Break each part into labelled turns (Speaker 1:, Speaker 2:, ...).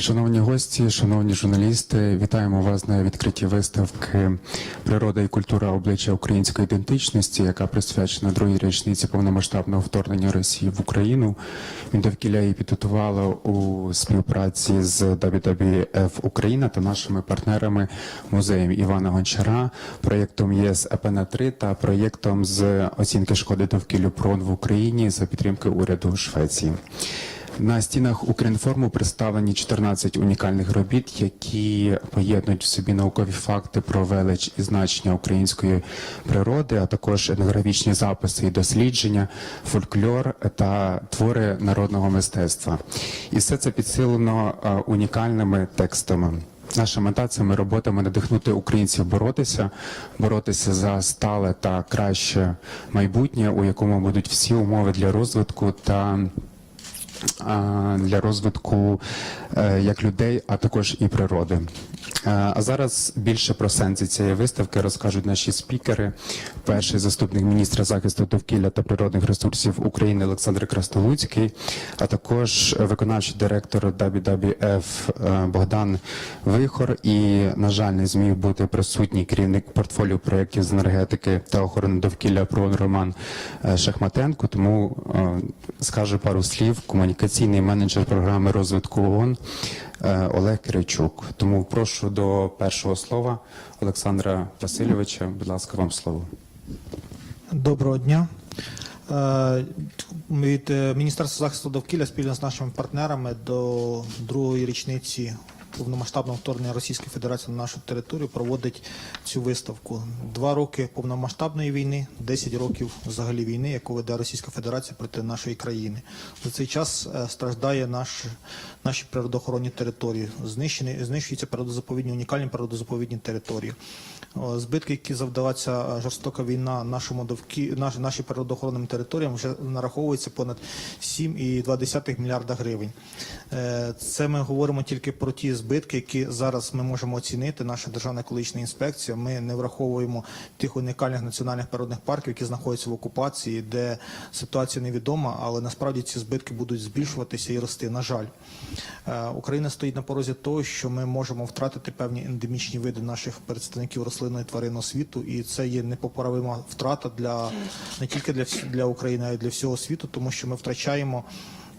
Speaker 1: Шановні гості, шановні журналісти, вітаємо вас на відкритті виставки Природа і культура обличчя української ідентичності, яка присвячена другій річниці повномасштабного вторгнення Росії в Україну. Довкілля її підготувала у співпраці з WWF Україна та нашими партнерами музеєм Івана Гончара, проєктом ЄС ЕПН 3 та проєктом з оцінки шкоди довкіллю ПРОН в Україні за підтримки уряду Швеції. На стінах Укрінформу представлені 14 унікальних робіт, які поєднують в собі наукові факти про велич і значення української природи, а також етнографічні записи і дослідження, фольклор та твори народного мистецтва. І все це підсилено е, унікальними текстами. Наша мета цими роботами надихнути українців боротися, боротися за стале та краще майбутнє, у якому будуть всі умови для розвитку та для розвитку е, як людей, а також і природи. Е, А зараз більше про сенси цієї виставки розкажуть наші спікери. Перший заступник міністра захисту довкілля та природних ресурсів України Олександр Крастолуцький, а також виконавчий директор WWF е, Богдан Вихор. І, на жаль, не зміг бути присутній керівник портфоліо проєктів з енергетики та охорони довкілля ПРО Роман Шахматенко. Тому скажу пару слів. Комунікаційний менеджер програми розвитку ООН е, Олег Киричук. Тому прошу до першого слова Олександра Васильовича. Будь ласка, вам слово.
Speaker 2: Доброго дня. Е, Від е, Міністерства захисту довкілля спільно з нашими партнерами до другої річниці повномасштабного вторгнення Російської Федерації на нашу територію проводить цю виставку. Два роки повномасштабної війни, 10 років взагалі війни, яку веде Російська Федерація проти нашої країни. За цей час е, страждає наш, наші природоохоронні території. Знищені, знищуються природозаповідні, унікальні природозаповідні території. Збитки, які завдала ця е, жорстока війна нашому довкі... наш... нашим природоохоронним територіям, вже нараховується понад 7,2 мільярда гривень. Е, Це ми говоримо тільки про ті збитки, які зараз ми можемо оцінити. Наша державна екологічна інспекція. Ми не враховуємо тих унікальних національних природних парків, які знаходяться в окупації, де ситуація невідома, але насправді ці збитки будуть збільшуватися і рости. На жаль, Е, Україна стоїть на порозі того, що ми можемо втратити певні ендемічні види наших представників рослинного і світу, і це є непоправима втрата для не тільки для для України, а й для всього світу, тому що ми втрачаємо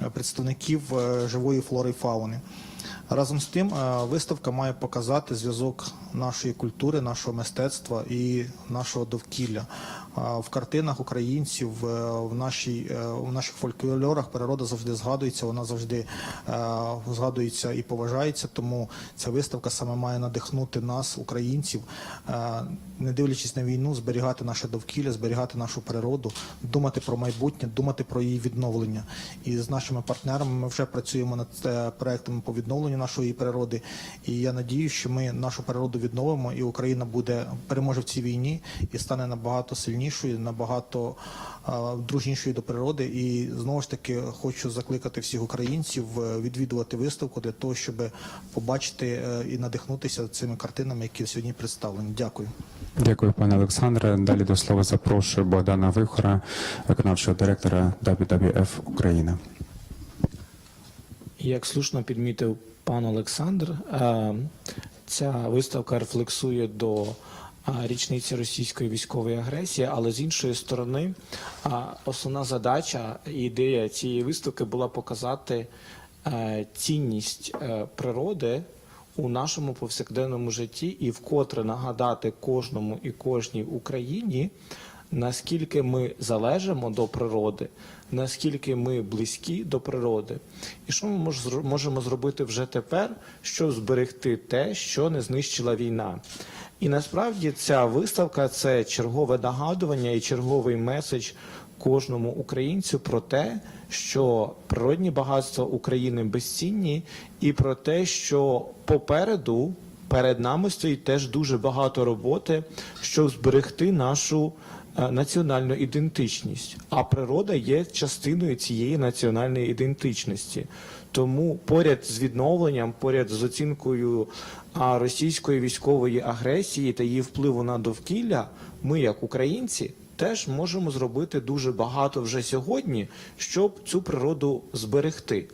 Speaker 2: е, представників е, живої флори і фауни. Разом з тим, е, виставка має показати зв'язок нашої культури, нашого мистецтва і нашого довкілля. Е, В картинах українців, е, в, нашій, е, в наших фольклорах природа завжди згадується, вона завжди е, згадується і поважається. Тому ця виставка саме має надихнути нас, українців, е, не дивлячись на війну, зберігати наше довкілля, зберігати нашу природу, думати про майбутнє, думати про її відновлення. І з нашими партнерами ми вже працюємо над е, проектами по відновленню нашої природи. І я надію, що ми нашу природу відновимо, і Україна буде переможе в цій війні і стане набагато сильнішою, набагато е, дружнішою до природи. І знову ж таки хочу закликати всіх українців е, відвідувати виставку для того, щоб побачити е, і надихнутися цими картинами, які сьогодні представлені. Дякую.
Speaker 1: Дякую, пане Олександре. Далі до слова запрошую Богдана Вихора, виконавчого директора WWF Україна.
Speaker 3: Як слушно підмітив пан Олександр, е, ця виставка рефлексує до річниці російської військової агресії, але з іншої сторони, основна задача і ідея цієї виставки була показати е, цінність е, природи у нашому повсякденному житті і вкотре нагадати кожному і кожній Україні, наскільки ми залежимо до природи, наскільки ми близькі до природи, і що ми можемо зробити вже тепер, щоб зберегти те, що не знищила війна. І насправді ця виставка це чергове нагадування і черговий меседж кожному українцю про те, що природні багатства України безцінні, і про те, що попереду перед нами стоїть теж дуже багато роботи, щоб зберегти нашу е, національну ідентичність. А природа є частиною цієї національної ідентичності. Тому поряд з відновленням, поряд з оцінкою російської військової агресії та її впливу на довкілля, ми, як українці, теж можемо зробити дуже багато вже сьогодні, щоб цю природу зберегти.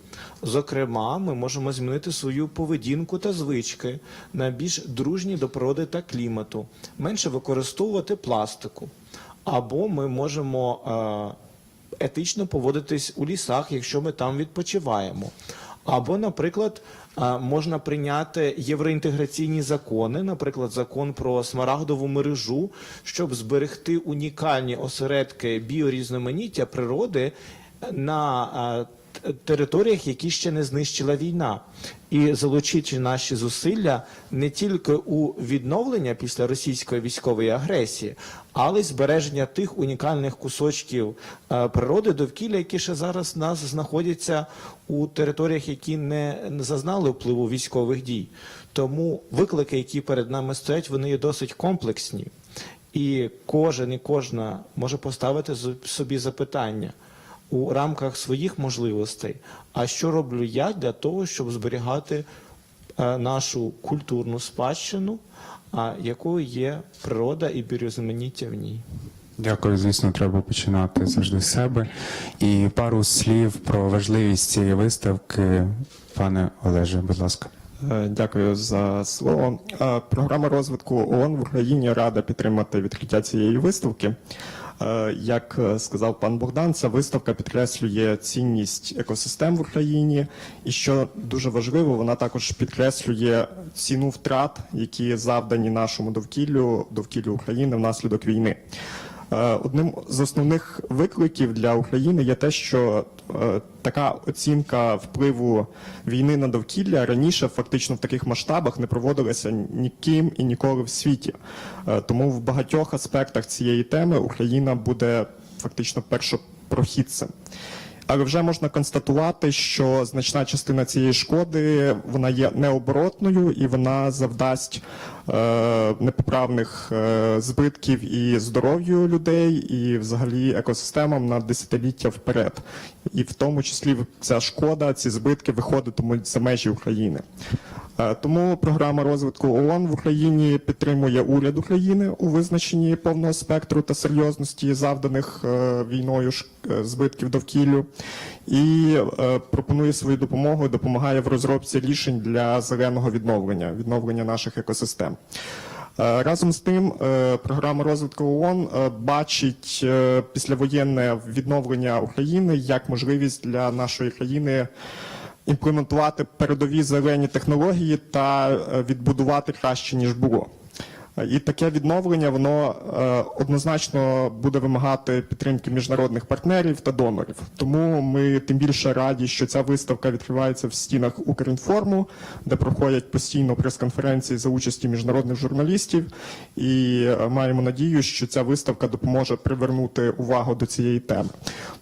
Speaker 3: Зокрема, ми можемо змінити свою поведінку та звички на більш дружні до природи та клімату, менше використовувати пластику. Або ми можемо етично поводитись у лісах, якщо ми там відпочиваємо. Або, наприклад, е, можна прийняти євроінтеграційні закони, наприклад, закон про смарагдову мережу, щоб зберегти унікальні осередки біорізноманіття природи на е, територіях, які ще не знищила війна, і залучити наші зусилля не тільки у відновлення після російської військової агресії, але й збереження тих унікальних кусочків е, природи довкілля, які ще зараз в нас знаходяться у територіях, які не зазнали впливу військових дій. Тому виклики, які перед нами стоять, вони є досить комплексні. І кожен і кожна може поставити собі запитання у рамках своїх можливостей. А що роблю я для того, щоб зберігати е, нашу культурну спадщину, а якою є природа і біорізноманіття в ній?
Speaker 1: Дякую, звісно, треба починати завжди з себе. І пару слів про важливість цієї виставки. Пане Олеже, будь ласка.
Speaker 4: Е, Дякую за слово. Е, Програма розвитку ООН в Україні рада підтримати відкриття цієї виставки. Е, Як е, сказав пан Богдан, ця виставка підкреслює цінність екосистем в Україні, і що дуже важливо, вона також підкреслює ціну втрат, які завдані нашому довкіллю, довкіллю України внаслідок війни. Е, Одним з основних викликів для України є те, що е, така оцінка впливу війни на довкілля раніше фактично в таких масштабах не проводилася ніким і ніколи в світі. Е, Тому в багатьох аспектах цієї теми Україна буде фактично першопрохідцем. Але вже можна констатувати, що значна частина цієї шкоди вона є необоротною і вона завдасть е, непоправних е, збитків і здоров'ю людей, і взагалі екосистемам на десятиліття вперед. І в тому числі ця шкода, ці збитки виходитимуть за межі України. Е, Тому програма розвитку ООН в Україні підтримує уряд України у визначенні повного спектру та серйозності завданих е, війною е, збитків довкіллю і пропонує свою допомогу, допомагає в розробці рішень для зеленого відновлення, відновлення наших екосистем. Разом з тим, програма розвитку ООН бачить післявоєнне відновлення України як можливість для нашої країни імплементувати передові зелені технології та е, відбудувати краще ніж було. І таке відновлення воно е, однозначно буде вимагати підтримки міжнародних партнерів та донорів. Тому ми тим більше раді, що ця виставка відкривається в стінах Укрінформу, де проходять постійно прес-конференції за участі міжнародних журналістів. І е, маємо надію, що ця виставка допоможе привернути увагу до цієї теми.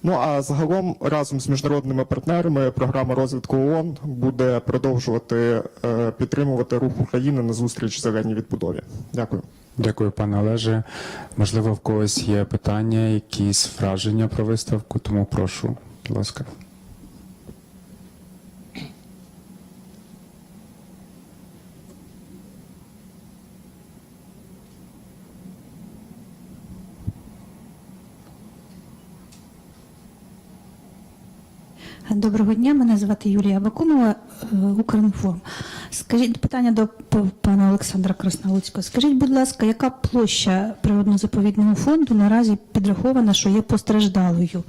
Speaker 4: Ну а загалом разом з міжнародними партнерами програма розвитку ООН буде продовжувати е, підтримувати рух України на зустріч зеленій відбудові. Дякую.
Speaker 1: Дякую, Дякую, пане Олеже. Можливо, в когось є питання, якісь враження про виставку, тому прошу, будь ласка.
Speaker 5: Доброго дня, мене звати Юлія Бакумова, е, Укрінформ. Скажіть питання до пана Олександра Красноуцького. Скажіть, будь ласка, яка площа природно-заповідного фонду наразі підрахована, що є постраждалою?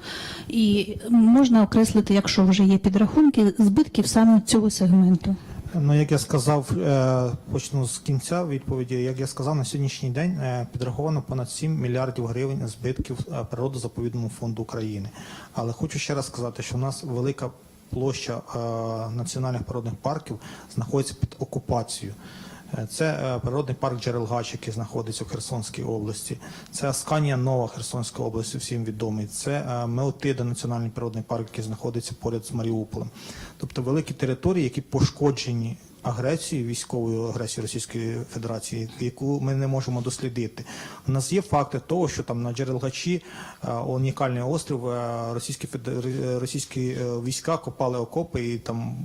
Speaker 5: І можна окреслити, якщо вже є підрахунки, збитків саме цього сегменту?
Speaker 2: Ну, як я сказав, е, почну з кінця відповіді. Як я сказав, на сьогоднішній день е, підраховано понад 7 мільярдів гривень збитків е, природозаповідному фонду України. Але хочу ще раз сказати, що в нас велика площа національних природних парків знаходиться під окупацією. Е, Це е, природний парк Джерелгач, який знаходиться в Херсонській області. Це Асканія Нова Херсонської області, всім відомий. Це е, Меотида, національний природний парк, який знаходиться поряд з Маріуполем. Тобто великі території, які пошкоджені агресію, військової агресію Російської Федерації, яку ми не можемо дослідити. У нас є факти того, що там на Джерелгачі, е, унікальний острів, е, російські російські е, війська копали окопи і там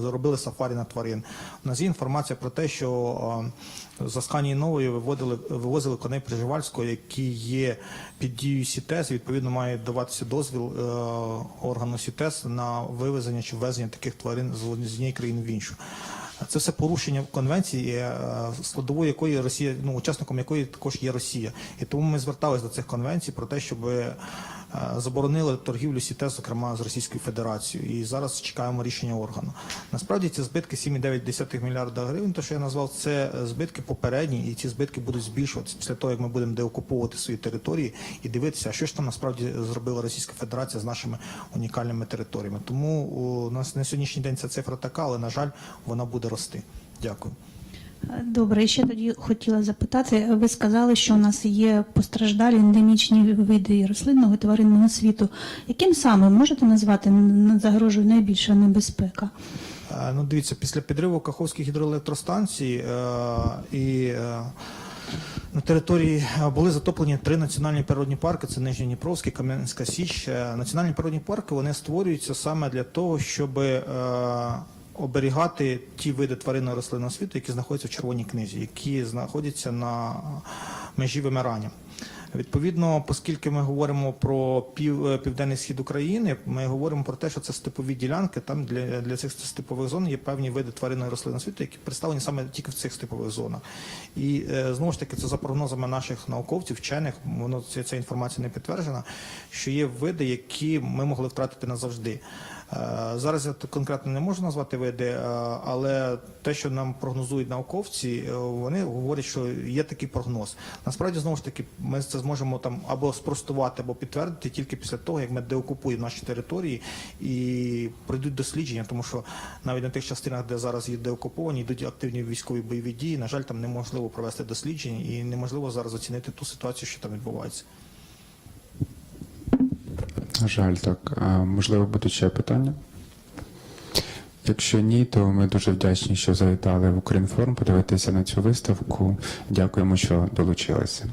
Speaker 2: зробили сафарі на тварин. У нас є інформація про те, що з Асканії Нової виводили, вивозили коней Приживальського, які є під дією СІТЕС, відповідно має даватися дозвіл е, органу СІТЕС на вивезення чи ввезення таких тварин з од- однієї країни в іншу. Це все порушення конвенції, е, складовою якої Росія, ну учасником якої також є Росія. І тому ми зверталися до цих конвенцій про те, щоб заборонили торгівлю СІТЕС, зокрема з Російською Федерацією. І зараз чекаємо рішення органу. Насправді ці збитки 7,9 мільярда гривень, то що я назвав, це збитки попередні, і ці збитки будуть збільшуватися після того, як ми будемо деокуповувати свої території і дивитися, що ж там насправді зробила Російська Федерація з нашими унікальними територіями. Тому у нас на сьогоднішній день ця цифра така, але на жаль, вона буде рости. Дякую.
Speaker 5: Добре, ще тоді хотіла запитати. Ви сказали, що у нас є постраждалі ендемічні види рослинного і тваринного світу. Яким саме можете назвати загрожує найбільша небезпека?
Speaker 2: Ну, дивіться, після підриву Каховських гідроелектростанцій е, і е, на території е, були затоплені три національні природні парки: це Нижньодніпровський, Кам'янська Січ. Е, Національні природні парки вони створюються саме для того, щоб е, оберігати ті види тваринного рослинного світу, які знаходяться в червоній книзі, які знаходяться на межі вимирання. Відповідно, оскільки ми говоримо про пів, е, південний схід України, ми говоримо про те, що це степові ділянки. Там для, для цих степових зон є певні види тваринного рослинного світу, які представлені саме тільки в цих степових зонах. І е, знову ж таки, це за прогнозами наших науковців, вчених, воно ця, ця інформація не підтверджена, що є види, які ми могли втратити назавжди. Е, Зараз я конкретно не можу назвати види, е, але те, що нам прогнозують науковці, е, вони говорять, що є такий прогноз. Насправді, знову ж таки, ми це зможемо там або спростувати, або підтвердити тільки після того, як ми деокупуємо наші території і пройдуть дослідження, тому що навіть на тих частинах, де зараз є деокуповані, йдуть активні військові бойові дії. На жаль, там неможливо провести дослідження і неможливо зараз оцінити ту ситуацію, що там відбувається.
Speaker 1: Жаль, так. Можливо, будуть ще питання? Якщо ні, то ми дуже вдячні, що завітали в Українформ подивитися на цю виставку. Дякуємо, що долучилися.